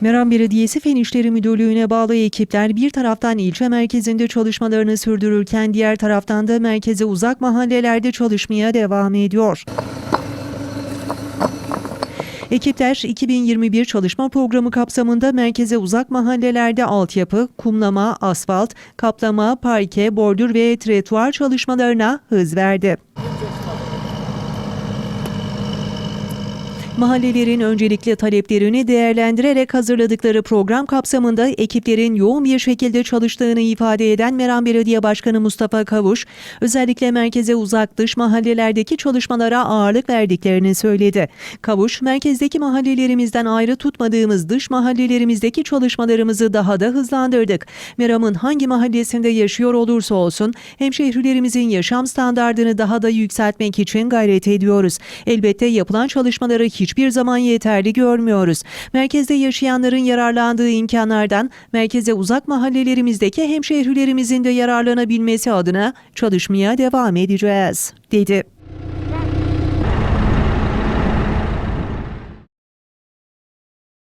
Meram Belediyesi Fen İşleri Müdürlüğü'ne bağlı ekipler bir taraftan ilçe merkezinde çalışmalarını sürdürürken diğer taraftan da merkeze uzak mahallelerde çalışmaya devam ediyor. Ekipler 2021 çalışma programı kapsamında merkeze uzak mahallelerde altyapı, kumlama, asfalt, kaplama, parke, bordür ve tretuar çalışmalarına hız verdi. Mahallelerin öncelikli taleplerini değerlendirerek hazırladıkları program kapsamında ekiplerin yoğun bir şekilde çalıştığını ifade eden Meram Belediye Başkanı Mustafa Kavuş, özellikle merkeze uzak dış mahallelerdeki çalışmalara ağırlık verdiklerini söyledi. Kavuş, merkezdeki mahallelerimizden ayrı tutmadığımız dış mahallelerimizdeki çalışmalarımızı daha da hızlandırdık. Meram'ın hangi mahallesinde yaşıyor olursa olsun hemşehrilerimizin yaşam standartını daha da yükseltmek için gayret ediyoruz. Elbette yapılan çalışmaları hiçbir zaman yeterli görmüyoruz. Merkezde yaşayanların yararlandığı imkanlardan merkeze uzak mahallelerimizdeki hemşehrilerimizin de yararlanabilmesi adına çalışmaya devam edeceğiz, dedi.